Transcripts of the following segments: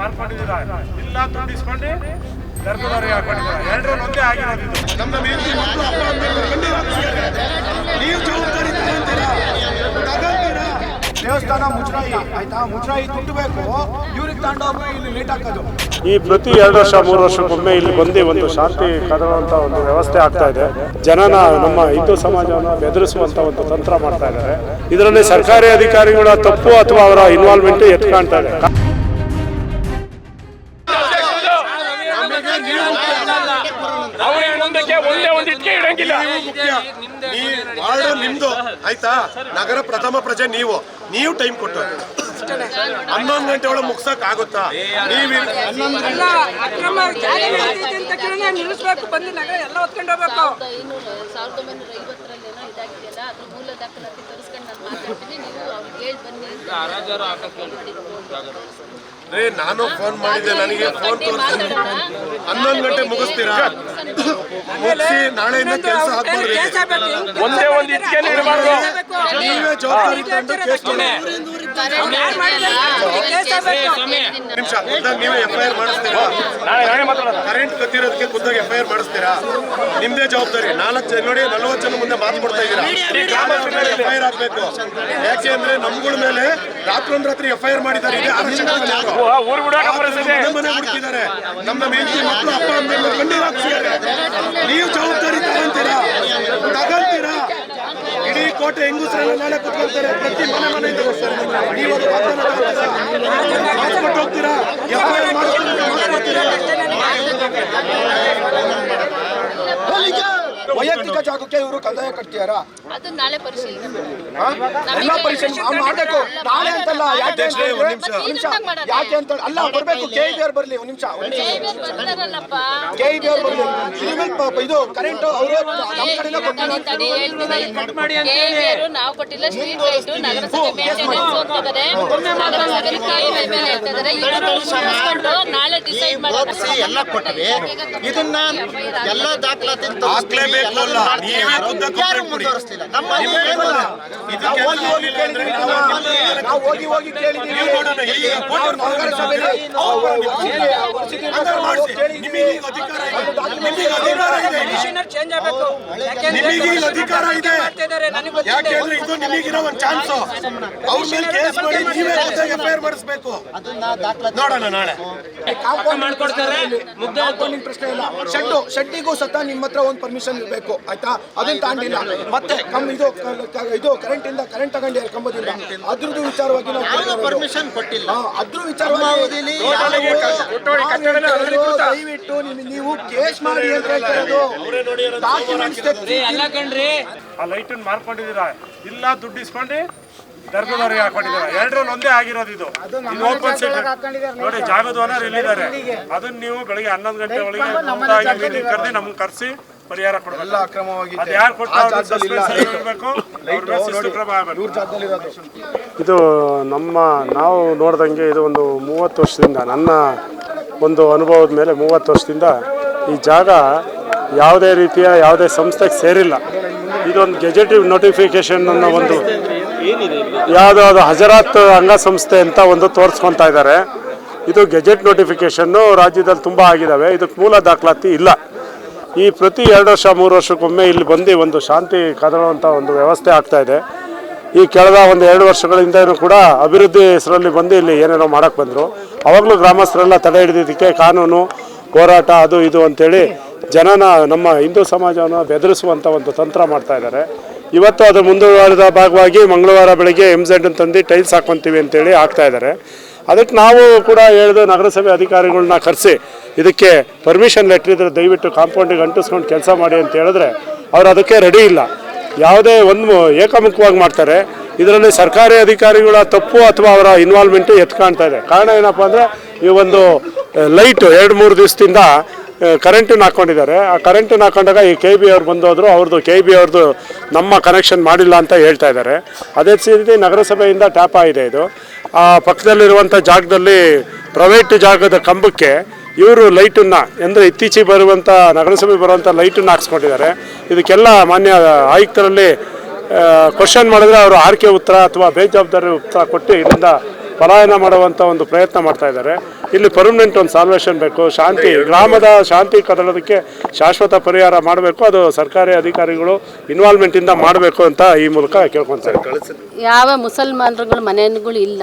ಮಾಡ್ಕೊಂಡಿದ್ದೀರಾ ಇಲ್ಲ ದುಡ್ಡು ಇಸ್ಕೊಂಡು ಗರ್ಭದವ್ರಿಗೆ ಹಾಕೊಂಡಿದ್ದೀರಾ? ಎರಡರಲ್ಲಿ ಒಂದೇ ಆಗಿರೋದು ಇದು. ನಮ್ಮ ಹೆಂಡತಿ ಮಕ್ಕಳು ಅಪ್ಪ ಅಮ್ಮ ನೀವು ಜವಾಬ್ದಾರಿ ತಗೊಂತೀರಾ? ತಗೊಂತೀರಾ? ದೇವಸ್ಥಾನ ಮುಚ್ರಾಯಿ ಆಯ್ತಾ? ಮುಚ್ರಾಯಿ ತುಂಬಬೇಕು ಇವ್ರಿಗೆ ತಗೊಂಡೋಗಿ ಇಲ್ಲಿ ಲೇಟ್ ಹಾಕೋದು. ಈ ಪ್ರತಿ ಎರಡು ವರ್ಷ ಮೂರು ವರ್ಷಕ್ಕೊಮ್ಮೆ ಇಲ್ಲಿ ಬಂದು ಒಂದು ಶಾಂತಿ ಕದರುವಂತ ಒಂದು ವ್ಯವಸ್ಥೆ ಆಗ್ತಾ ಇದೆ. ಜನನ ನಮ್ಮ ಹಿಂದೂ ಸಮಾಜವನ್ನು ಬೆದರಿಸುವಂತ ಒಂದು ತಂತ್ರ ಮಾಡ್ತಾ ಇದ್ದಾರೆ. ಇದರಲ್ಲಿ ಸರ್ಕಾರಿ ಅಧಿಕಾರಿಗಳ ತಪ್ಪು ಅಥವಾ ಅವರ ಇನ್ವಾಲ್ವ್ಮೆಂಟ್ ಎತ್ಕಾಣ್ತಾ ಇದೆ. ಇಡಂಗಿಲ್ಲ ಈ ವಾರ್ಡ್ ನಿಮ್ದು. ಆಯ್ತಾ? ನಗರ ಪ್ರಥಮ ಪ್ರಜೆ ನೀವು. ನೀವು ಟೈಮ್ ಕೊಟ್ಟು ಹನ್ನೊಂದು ಗಂಟೆ ಒಳಗೆ ಮುಗ್ಸಕ್ ಆಗುತ್ತಾ? ನೀವು ಅಕ್ರಮ ಜಾರಿ ಅಂತ ನಿಲ್ಲಿಸ್ಬೇಕು. ಬಂದು ನಗರ ಎಲ್ಲ ಹೊತ್ಕೊಂಡು ಹೋಗ್ಬೇಕು. ದಾಖಲಾತಿ ತೋರಿಸ್ಕೊಂಡು ನಾನು ಮಾತಾಡ್ತೀನಿ. ನೀವು ಅವ್ರಿಗೆ ಹೇಳಿ ಬನ್ನಿ. ರೇ ನಾನು ಫೋನ್ ಮಾಡಿದೆ ನನಗೆ ಫೋನ್ ತೋರಿಸಿ ಹನ್ನೊಂದು ಗಂಟೆ ಮುಗಿಸ್ತೀರಾ? ಮುಗಿಸಿ ನಾಳೆಯಿಂದ ಕೆಲಸ ಹಾಕ್ಬಾರ್ದು ಒಂದೇ ಒಂದು ಇಟ್ಕೆ ಇಡಬಾರ್ದು. ನೀವೇ ಜವಾಬ್ದಾರಿ ಕೇಸ್ ನಿಮಿಷ ಖುದ್ದಾಗಿ ನೀವೇ ಎಫ್ ಐ ಆರ್ ಮಾಡಿಸ್ತೀರಾ? ಕರೆಂಟ್ ಕತ್ತಿರೋದಕ್ಕೆ ಖುದ್ದಾಗಿ ಎಫ್ ಐ ಆರ್ ಮಾಡಿಸ್ತೀರಾ? ನಿಮ್ದೇ ಜವಾಬ್ದಾರಿ. ನಾಲ್ಕು ಜನ ನೋಡಿ ನಲ್ವತ್ತು ಜನ ಮುಂದೆ ಮಾತು ಕೊಡ್ತಾ ಇದ್ದೀರಾ? ಎಫ್ ಐ ಆರ್ ಆಗ್ಬೇಕು. ಯಾಕೆ ಅಂದ್ರೆ ನಮ್ಗಳ ಮೇಲೆ ರಾತ್ರೊಂದ್ ರಾತ್ರಿ ಎಫ್ ಐ ಆರ್ ಮಾಡಿದ್ದಾರೆ. ಇದೆ ಮನೆ ಹುಡುಕಿದ್ದಾರೆ ನಮ್ಮ ಹೆಂಡತಿ ಮಕ್ಕಳು ಅಪ್ಪ ಅಮ್ಮ ಕಣ್ಣೀರು ಹಾಕ್ತಿದ್ದಾರೆ ನೀವು ಜವಾಬ್ದಾರಿ ತಗೊಂತೀರಾ? ತಗೊಂತೀರಾ? ಕೋಟೆ ಹೆಂಗಸರೆಲ್ಲ ನಾಳೆ ಕುತ್ಕೊಳ್ತಾರೆ. ಪ್ರತಿ ಮನೆ ಮನೆ ಬರ್ತಾರೆ ನೀವು ಅದು ವಾಗ್ದಾನ ತಗೊಳ್ತೀರಾ? ಮಾತು ಕೊಟ್ಟು ಹೋಗ್ತೀರಾ ಮಾಡಿಸ್ತೀರಾ ವೈಯಕ್ತಿಕ ಜಾಗಕ್ಕೆ ಇವರು ಕಂದಾಯ ಕಟ್ತೀಯಾರಾ ಅದು ನಾಳೆ ಎಲ್ಲ ಪರಿಶೀಲನೆ ಮಾಡ್- ಮಾಡ್ಬೇಕು. ನಾಳೆ ಅಂತಲ್ಲ ಯಾಕೆ ಅಧ್ಯಕ್ಷರೇ, ಒಂದ್ ನಿಮಿಷ. ನಿಮಿಷ. ಯಾಕೆ ಅಂತ ಅಲ್ಲ ಬರ್ಬೇಕು ಕೆ ಬಿ ಆರ್ ಬರ್ಲಿ ಒಂದ್ ನಿಮಿಷ ಬರ್ತಾರಲ್ಲಪ್ಪ ಕೆ ಬಿ ಆರ್ ಬರ್ಲಿ. ಇದು ಕರೆಂಟ್ ಅವರು ನಮ್ಮ ಕಡೆಯಿಂದ ಕೊಟ್ಟಿಲ್ಲ ತಡಿ, ಹೇಳ್ತೀನಿ. KVR ನಾವು ಕೊಟ್ಟಿಲ್ಲ ಸ್ಟ್ರೀಟ್ ಲೈಟ್ ನಗರಸಭೆ ಮೇಂಟೆನೆನ್ಸ್ ಹೋಗ್ತಿದ್ದಾರೆ ನಗರಸಭೆ KVR ಮೇಲೆ ಹೇಳ್ತಿದ್ದಾರೆ ಇವರು ಮುಗಿಸ್ಕೊಂಡು ನಾಳೆ ಡಿಸೈಡ್ ಎಲ್ಲ ಇದನ್ನ ಎಲ್ಲ ದಾಖಲಾತಿ ಹಾಕ್ಲೇಬೇಕು ಅಲ್ಲ. ನೀವೇ ಖುದ್ದಾಗಿ ಯಾರು ಕಂಪ್ಲೇಂಟ್ ಕೊಡಿ. ಮುಂದುವರಿಸ್ತಿಲ್ಲ ನಮ್ಮ ಇದಕ್ಕೆ ಹೋಗಿ ಹೋಗಿ ಕೇಳಿದೀವಿ ನಾವು. ನಾವು ಹೋಗಿ ಹೋಗಿ ಕೇಳಿದೀವಿ ನೀವು ನೋಡೋಣ, ಈಗ ಕೋಟೆ ಅವ್ರು ನಗರಸಭೆಯಲ್ಲಿ ಅವ್ರು ಇಲ್ಲಿ ವರ್ಷದಿಂದ ಮಾಡಿಸಿ. ನಿಮಗೆ ಈಗ ಅಧಿಕಾರ ಇದೆ. ನಿಮಗೆ ಅಧಿಕಾರ ಇದೆ. ಕಮಿಷನರ್ ಚೇಂಜ್ ಆಗ್ಬೇಕು. ಯಾಕೆಂದ್ರೆ ನಿಮಗೆ ಈಗ ಅಧಿಕಾರ ಇದೆ ನಿಮಗಿರೋ ಒಂದು ಚಾನ್ಸ್. ಅವ್ರ ಮೇಲೆ ಕೇಸ್ ಮಾಡಿ ನೀವೇ ಆರ್ ಮಾಡಿಸ್ಬೇಕು. ನೋಡೋಣ ನಾಳೆ. ಕಾಂಪೌಂಡಿಂಗ್ ಪ್ರಶ್ನೆ ಇಲ್ಲ. ಶೆಡ್ ಶೆಡ್ಡಿಗೂ ಸತ ನಿಮ್ಮ ಹತ್ರ ಒಂದು ಪರ್ಮಿಷನ್ ಇರಬೇಕು ಆಯ್ತಾ? ಅದನ್ನ ತಾಂಡಿಲ್ಲ. ಮತ್ತೆ ಕಮ್ ಇದು ಇದು ಕರೆಂಟ್ ಇಂದ ಕರೆಂಟ್ ತಗೊಂಡಿ ಕಂಬದಿಂದ ಅದ್ರದ್ದು ವಿಚಾರವಾಗಿ ನಾವು. ಪರ್ಮಿಷನ್ ಕೊಟ್ಟಿಲ್ಲ. ಅದ್ರ ವಿಚಾರವಾಗಿ ದಯವಿಟ್ಟು ನಿಮ್- ನೀವು ಕೇಸ್ ಮಾಡಿ ಅಂತ ಹೇಳ್ತಾ ಡಾಕ್ಯುಮೆಂಟ್ಸ್ ಆ ಲೈಟನ್ ಮಾರ್ಕೊಂಡಿದ್ದೀರಾ? ಇಲ್ಲ ದುಡ್ಡು ಇಸ್ಕೊಂಡು ದರ್ಗದವ್ರಿಗೆ ಹಾಕೊಂಡಿದ್ದೀರಾ? ಎರಡರಲ್ಲಿ ಒಂದೇ ಆಗಿರೋದು ಇದು. ಇದು ಓಪನ್ ಸೀಟ್ ನೋಡಿ ಜಾಗದ ಓನರ್ ಎಲ್ಲಿದ್ದಾರೆ? ಅದನ್ನ ನೀವು ಬೆಳಿಗ್ಗೆ ಹನ್ನೊಂದು ಗಂಟೆ ಒಳಗೆ ಕರೆದು ನಮ್ಗೆ ಕರೆಸಿ ಪರಿಹಾರ ಕೊಡಬೇಕು. ಅಕ್ರಮವಾಗಿ ಯಾರು ಕೊಟ್ಟು ಇದು ನಮ್ಮ ನಾವು ನೋಡ್ದಂಗೆ ಇದು ಒಂದು ಮೂವತ್ತು ವರ್ಷದಿಂದ ನನ್ನ ಒಂದು ಅನುಭವದ ಮೇಲೆ ಮೂವತ್ತು ವರ್ಷದಿಂದ ಈ ಜಾಗ ಯಾವುದೇ ರೀತಿಯ ಯಾವುದೇ ಸಂಸ್ಥೆಗೆ ಸೇರಿಲ್ಲ. ಇದೊಂದು ಗೆಜೆಟಿವ್ ನೋಟಿಫಿಕೇಶನ್ ಅನ್ನೋ ಒಂದು ಯಾವುದಾದ್ರು ಹಜರಾತ್ ಅಂಗಸಂಸ್ಥೆ ಅಂತ ಒಂದು ತೋರಿಸ್ಕೊತಾ ಇದ್ದಾರೆ. ಇದು ಗೆಜೆಟ್ ನೋಟಿಫಿಕೇಶನ್ನು ರಾಜ್ಯದಲ್ಲಿ ತುಂಬ ಆಗಿದ್ದಾವೆ ಇದಕ್ಕೆ ಮೂಲ ದಾಖಲಾತಿ ಇಲ್ಲ. ಈ ಪ್ರತಿ ಎರಡು ವರ್ಷ, ಮೂರು ವರ್ಷಕ್ಕೊಮ್ಮೆ ಇಲ್ಲಿ ಬಂದು ಒಂದು ಶಾಂತಿ ಕದಡುವಂಥ ಒಂದು ವ್ಯವಸ್ಥೆ ಆಗ್ತಾ ಇದೆ. ಈ ಕಳೆದ ಒಂದು ಎರಡು ವರ್ಷಗಳಿಂದನೂ ಕೂಡ ಅಭಿವೃದ್ಧಿ ಹೆಸರಲ್ಲಿ ಬಂದು ಇಲ್ಲಿ ಏನೇನೋ ಮಾಡೋಕ್ಕೆ ಬಂದರು. ಅವಾಗಲೂ ಗ್ರಾಮಸ್ಥರೆಲ್ಲ ತಡೆ ಹಿಡಿದಿದ್ದಕ್ಕೆ ಕಾನೂನು, ಹೋರಾಟ, ಅದು ಇದು ಅಂತೇಳಿ ಜನನ, ನಮ್ಮ ಹಿಂದೂ ಸಮಾಜವನ್ನು ಬೆದರಿಸುವಂಥ ಒಂದು ತಂತ್ರ ಮಾಡ್ತಾ ಇದ್ದಾರೆ. ಇವತ್ತು ಅದು ಮುಂದುವರೆದ ಭಾಗವಾಗಿ ಮಂಗಳವಾರ ಬೆಳಗ್ಗೆ ಎಂ ಝೆಡ್ ತಂದು ಟೈಲ್ಸ್ ಹಾಕ್ಕೊತೀವಿ ಅಂತೇಳಿ ಆಗ್ತಾ ಇದ್ದಾರೆ. ಅದಕ್ಕೆ ನಾವು ಕೂಡ ಹೇಳಿದ ನಗರಸಭೆ ಅಧಿಕಾರಿಗಳನ್ನ ಕರೆಸಿ ಇದಕ್ಕೆ ಪರ್ಮಿಷನ್ ಲೆಟ್ರ್ ಇದ್ರೆ ದಯವಿಟ್ಟು ಕಾಂಪೌಂಡಿಗೆ ಅಂಟಿಸ್ಕೊಂಡು ಕೆಲಸ ಮಾಡಿ ಅಂತ ಹೇಳಿದ್ರೆ ಅವ್ರು ಅದಕ್ಕೆ ರೆಡಿ ಇಲ್ಲ. ಯಾವುದೇ ಒಂದು ಏಕಮುಖವಾಗಿ ಮಾಡ್ತಾರೆ. ಇದರಲ್ಲಿ ಸರ್ಕಾರಿ ಅಧಿಕಾರಿಗಳ ತಪ್ಪು ಅಥವಾ ಅವರ ಇನ್ವಾಲ್ವ್ಮೆಂಟ್ ಎತ್ತು ಕಾಣ್ತಾ ಇದೆ. ಕಾರಣ ಏನಪ್ಪ ಅಂದರೆ ಈ ಒಂದು ಲೈಟು ಎರಡು ಮೂರು ದಿವಸದಿಂದ ಕರೆಂಟನ್ನು ಹಾಕ್ಕೊಂಡಿದ್ದಾರೆ. ಆ ಕರೆಂಟನ್ನು ಹಾಕೊಂಡಾಗ ಈ ಕೆ ಬಿ ಅವ್ರು ಬಂದೋದ್ರು ಅವ್ರದ್ದು ಕೆ ಬಿ ಅವ್ರದ್ದು ನಮ್ಮ ಕನೆಕ್ಷನ್ ಮಾಡಿಲ್ಲ ಅಂತ ಹೇಳ್ತಾ ಇದ್ದಾರೆ. ಅದೇ ರೀತಿ ನಗರಸಭೆಯಿಂದ ಟ್ಯಾಪ್ ಆಗಿದೆ ಇದು. ಆ ಪಕ್ಕದಲ್ಲಿರುವಂಥ ಜಾಗದಲ್ಲಿ ಪ್ರೈವೇಟ್ ಜಾಗದ ಕಂಬಕ್ಕೆ ಇವರು ಲೈಟನ್ನು ಅಂದರೆ ಇತ್ತೀಚೆಗೆ ಬರುವಂಥ ನಗರಸಭೆ ಬರುವಂಥ ಲೈಟನ್ನು ಹಾಕ್ಸ್ಕೊಂಡಿದ್ದಾರೆ. ಇದಕ್ಕೆಲ್ಲ ಮಾನ್ಯ ಆಯುಕ್ತರಲ್ಲಿ ಕ್ವಶನ್ ಮಾಡಿದ್ರೆ ಅವರು ಆರ್ಕೆ ಉತ್ತರ ಅಥವಾ ಬೇಜವಾಬ್ದಾರಿ ಉತ್ತರ ಕೊಟ್ಟು ಇದರಿಂದ ಪಲಾಯನ ಮಾಡುವಂಥ ಒಂದು ಪ್ರಯತ್ನ ಮಾಡ್ತಾ ಇದ್ದಾರೆ. ಇಲ್ಲಿ ಪರ್ಮನೆಂಟ್ ಒಂದು ಸಾಲ್ವೇಷನ್ ಬೇಕು. ಶಾಂತಿ ಗ್ರಾಮದ ಶಾಂತಿ ಕದಡೋದಕ್ಕೆ ಶಾಶ್ವತ ಪರಿಹಾರ ಮಾಡಬೇಕು. ಅದು ಸರ್ಕಾರಿ ಅಧಿಕಾರಿಗಳು ಇನ್ವಾಲ್ವ್ಮೆಂಟಿಂದ ಮಾಡಬೇಕು ಅಂತ ಈ ಮೂಲಕ ಕೇಳ್ಕೊತಾರೆ ಯಾವ ಮುಸಲ್ಮಾನರುಗಳ ಮನೆಗಳು ಇಲ್ಲ.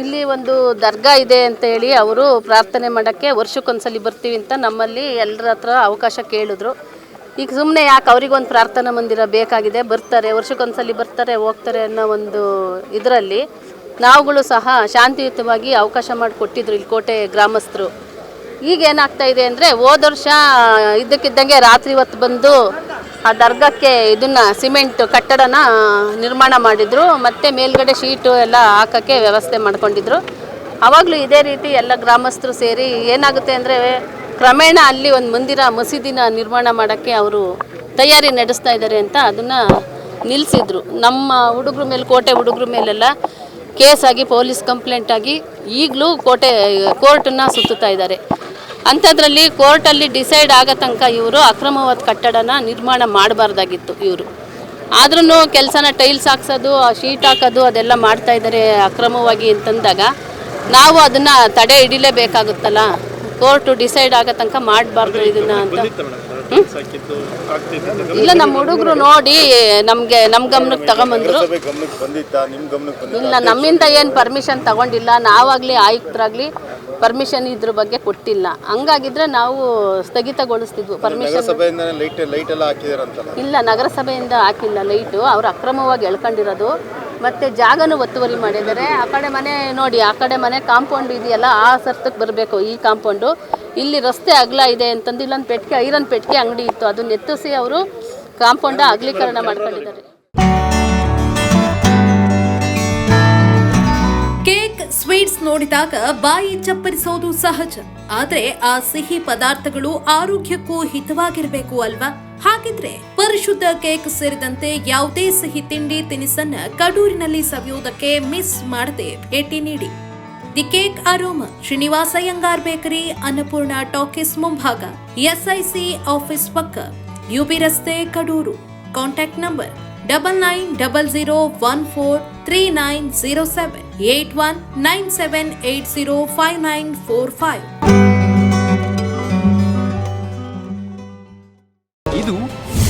ಇಲ್ಲಿ ಒಂದು ದರ್ಗಾ ಇದೆ ಅಂತ ಹೇಳಿ ಅವರು ಪ್ರಾರ್ಥನೆ ಮಾಡೋಕ್ಕೆ ವರ್ಷಕ್ಕೊಂದ್ಸಲಿ ಬರ್ತೀವಿ ಅಂತ ನಮ್ಮಲ್ಲಿ ಎಲ್ಲರ ಹತ್ರ ಅವಕಾಶ ಕೇಳಿದ್ರು. ಈಗ ಸುಮ್ಮನೆ ಯಾಕೆ ಅವರಿಗೊಂದು ಪ್ರಾರ್ಥನಾ ಮಂದಿರ ಬೇಕಾಗಿದೆ ಬರ್ತಾರೆ ವರ್ಷಕ್ಕೊಂದ್ಸಲಿ ಬರ್ತಾರೆ ಹೋಗ್ತಾರೆ ಅನ್ನೋ ಒಂದು ಇದರಲ್ಲಿ ನಾವುಗಳು ಸಹ ಶಾಂತಿಯುತವಾಗಿ ಅವಕಾಶ ಮಾಡಿಕೊಟ್ಟಿದ್ರು ಇಲ್ಲಿ ಕೋಟೆ ಗ್ರಾಮಸ್ಥರು. ಈಗ ಏನಾಗ್ತಾ ಇದೆ ಅಂದರೆ ಹೋದ ವರ್ಷ ಇದ್ದಕ್ಕಿದ್ದಂಗೆ ರಾತ್ರಿ ಹೊತ್ತು ಬಂದು ಆ ದರ್ಗಕ್ಕೆ ಇದನ್ನ ಸಿಮೆಂಟ್ ಕಟ್ಟಡನ ನಿರ್ಮಾಣ ಮಾಡಿದ್ರು. ಮತ್ತೆ ಮೇಲ್ಗಡೆ ಶೀಟು ಎಲ್ಲ ಹಾಕೋಕ್ಕೆ ವ್ಯವಸ್ಥೆ ಮಾಡಿಕೊಂಡಿದ್ರು. ಆವಾಗಲೂ ಇದೇ ರೀತಿ ಎಲ್ಲ ಗ್ರಾಮಸ್ಥರು ಸೇರಿ ಏನಾಗುತ್ತೆ ಅಂದರೆ ಕ್ರಮೇಣ ಅಲ್ಲಿ ಒಂದು ಮಂದಿರ ಮಸೀದಿನ ನಿರ್ಮಾಣ ಮಾಡೋಕ್ಕೆ ಅವರು ತಯಾರಿ ನಡೆಸ್ತಾ ಇದ್ದಾರೆ ಅಂತ ಅದನ್ನು ನಿಲ್ಲಿಸಿದ್ರು ನಮ್ಮ ಹುಡುಗ್ರ ಮೇಲೆ, ಕೋಟೆ ಹುಡುಗ್ರ ಮೇಲೆಲ್ಲ ಕೇಸ್ ಆಗಿ ಪೊಲೀಸ್ ಕಂಪ್ಲೇಂಟ್ ಆಗಿ ಈಗಲೂ ಕೋಟೆ, ಕೋರ್ಟನ್ನ ಸುತ್ತುತ್ತಾ ಇದ್ದಾರೆ. ಅಂಥದ್ರಲ್ಲಿ ಕೋರ್ಟಲ್ಲಿ ಡಿಸೈಡ್ ಆಗೋ ತನಕ ಇವರು ಅಕ್ರಮವಾದ ಕಟ್ಟಡನ ನಿರ್ಮಾಣ ಮಾಡಬಾರ್ದಾಗಿತ್ತು ಇವರು. ಆದ್ರೂ ಕೆಲಸನ ಟೈಲ್ಸ್ ಹಾಕ್ಸೋದು ಶೀಟ್ ಹಾಕೋದು, ಅದೆಲ್ಲ ಮಾಡ್ತಾ ಇದ್ದಾರೆ ಅಕ್ರಮವಾಗಿ ಅಂತಂದಾಗ ನಾವು ಅದನ್ನು ತಡೆ ಹಿಡಿಲೇಬೇಕಾಗುತ್ತಲ್ಲ? ಕೋರ್ಟು ಡಿಸೈಡ್ ಆಗೋ ತನಕ ಮಾಡಬಾರ್ದು ಇದನ್ನು ಅಂತ? ಇಲ್ಲ ನಮ್ಮ ಹುಡುಗರು ನೋಡಿ ನಮಗೆ ನಮ್ಮ ಗಮನಕ್ಕೆ ತಗೊಂಬಂದ್ರು. ಇಲ್ಲ ನಮ್ಮಿಂದ ಏನು ಪರ್ಮಿಷನ್ ತಗೊಂಡಿಲ್ಲ. ನಾವಾಗಲಿ ಆಯುಕ್ತರಾಗಲಿ ಪರ್ಮಿಷನ್ ಇದ್ರ ಬಗ್ಗೆ ಕೊಟ್ಟಿಲ್ಲ. ಹಂಗಾಗಿದ್ರೆ ನಾವು ಸ್ಥಗಿತಗೊಳಿಸ್ತಿದ್ವು. ಪರ್ಮಿಷನ್ ಇಲ್ಲ ನಗರಸಭೆಯಿಂದ ಹಾಕಿಲ್ಲ ಲೈಟು ಅವ್ರು ಅಕ್ರಮವಾಗಿ ಎಳ್ಕೊಂಡಿರೋದು. ಮತ್ತೆ ಜಾಗನೂ ಒತ್ತುವರಿ ಮಾಡಿದ್ದಾರೆ. ಆ ಕಡೆ ಮನೆ ನೋಡಿ, ಆ ಕಡೆ ಮನೆ ಕಾಂಪೌಂಡ್ ಇದೆಯಲ್ಲ, ಆ ಸರ್ತಕ್ಕೆ ಬರಬೇಕು ಈ ಕಾಂಪೌಂಡು. ಇಲ್ಲಿ ರಸ್ತೆ ಅಗಲ ಇದೆ ಅಂತಂದು, ಇಲ್ಲೊಂದು ಪೆಟ್ಟಿಗೆ ಐರನ್ ಪೆಟ್ಟಿಗೆ ಅಂಗಡಿ ಇತ್ತು. ಅದನ್ನ ಎತ್ತಿಸಿ ಅವರು ಕಾಂಪೌಂಡ ಅಗಲೀಕರಣ ಮಾಡ್ಕೊಂಡಿದ್ದಾರೆ. ಕೇಕ್, ಸ್ವೀಟ್ಸ್ ನೋಡಿದಾಗ ಬಾಯಿ ಚಪ್ಪರಿಸೋದು ಸಹಜ. ಆದರೆ ಆ ಸಿಹಿ ಪದಾರ್ಥಗಳು ಆರೋಗ್ಯಕ್ಕೂ ಹಿತವಾಗಿರಬೇಕು ಅಲ್ವಾ? ಹಾಗಿದ್ರೆ ಪರಿಶುದ್ಧ ಕೇಕ್ ಸೇರಿದಂತೆ ಯಾವುದೇ ಸಿಹಿ ತಿಂಡಿ ತಿನಿಸನ್ನ ಕಡೂರಿನಲ್ಲಿ ಸವಿಯುವುದಕ್ಕೆ ಮಿಸ್ ಮಾಡದೆ ಭೇಟಿ ನೀಡಿ. The cake aroma, Srinivasa Iyengar bakery, Annapurna talkies ಮುಂಭಾಗ, ಎಸ್ಐಸಿ ಆಫೀಸ್ ಪಕ್ಕ, ಯುಬಿ ರಸ್ತೆ Kadur. Contact number double nine double zero one four three nine zero seven eight one nine seven eight zero five nine four five